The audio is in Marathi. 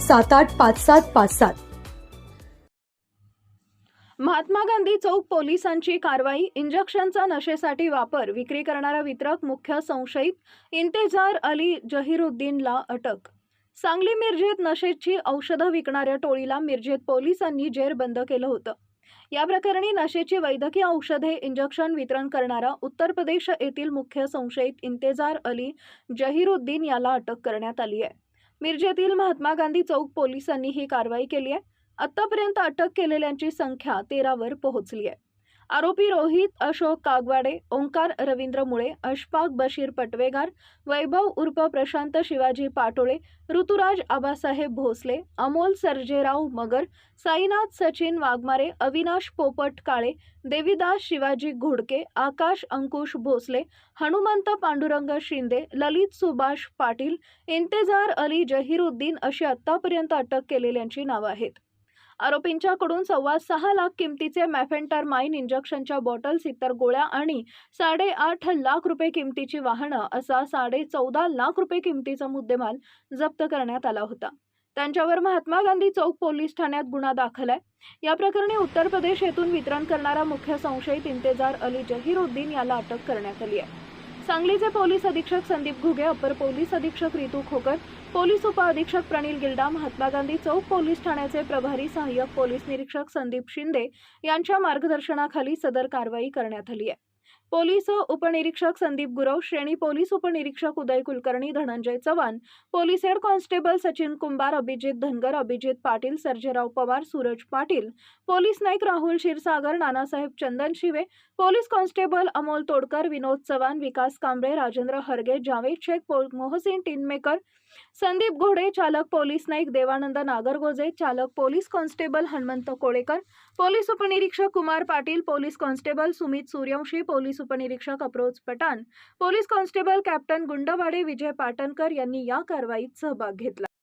सात आठ पाच सात पाच सात. महात्मा गांधी चौक पोलिसांची कारवाई इंजेक्शनचा नशेसाठी वापर विक्री करणारा वितरक मुख्य संशयित इंतेजार अली जहिरुद्दीनला अटक. सांगली मिरजेत नशेची औषधं विकणाऱ्या टोळीला मिरजेत पोलिसांनी जेरबंद केलं होतं. या प्रकरणी नशेची वैद्यकीय औषधे इंजेक्शन वितरण करणारा उत्तर प्रदेश येथील मुख्य संशयित इंतेजार अली जहिरुद्दीन याला अटक करण्यात आली आहे. मिरजेतील महात्मा गांधी चौक पोलिसांनी ही कारवाई केली आहे. आतापर्यंत अटक केलेल्यांची संख्या तेरावर पोहोचली आहे. आरोपी रोहित अशोक कागवाडे ओंकार रवींद्र मुळे अशफाक बशीर पटवेगार वैभव उर्फ प्रशांत शिवाजी पाटोळे ऋतुराज आबासाहेब भोसले अमोल सर्जेराव मगर साईनाथ सचिन वाघमारे अविनाश पोपट काळे देविदास शिवाजी घोडके आकाश अंकुश भोसले हनुमंत पांडुरंग शिंदे ललित सुभाष पाटील इंतेजार अली जहिरुद्दीन अशी आत्तापर्यंत अटक केलेल्यांची नावं आहेत. आरोपींच्याकडून सव्वा सहा लाख किमतीचे मॅफेंटारमाइन इंजेक्शनच्या बॉटल्स इतर गोळ्या आणि साडेआठ लाख रुपये किमतीची वाहनं असा साडे चौदा लाख रुपये किमतीचा मुद्देमाल जप्त करण्यात आला होता. त्यांच्यावर महात्मा गांधी चौक पोलीस ठाण्यात गुन्हा दाखल आहे. या प्रकरणी उत्तर प्रदेश येथून वितरण करणारा मुख्य संशयित इंतेजार अली जहीरुद्दीन याला अटक करण्यात आली आहे. सांगलीचे पोलीस अधीक्षक संदीप घुगे अपर पोलीस अधीक्षक रितू खोकर पोलीस उपअधीक्षक प्रणील गिल्डा महात्मा गांधी चौक पोलीस ठाण्याचे प्रभारी सहाय्यक पोलीस निरीक्षक संदीप शिंदे यांच्या मार्गदर्शनाखाली सदर कारवाई करण्यात आली आहे. पोलीस उपनिरीक्षक संदीप गुरव श्रेणी पोलीस उपनिरीक्षक Uday Kulkarni Dhananjay Chavan police head constable Sachin Kumbhar Abhijit Dhangar Abhijit Patil Sarjerao Pawar Suraj Patil police Naik Rahul Kshirsagar Nanasaheb Chandan Shive police constable Amol Todkar Vinod Chavan Vikas Kamble Rajendra Harge Javed Shaikh Mohsin Tinmaker Sandeep Ghode चालक पोलीस नाईक देवानंद नागरगोजे चालक police constable Hanumant Kolekar police उपनिरीक्षक Kumar Patil police constable Sumit Suryavanshi police उपनिरीक्षक approach Pathan. Police constable captain Gundwade Vijay Patankar यांनी या कारवाईत सहभाग घेतला.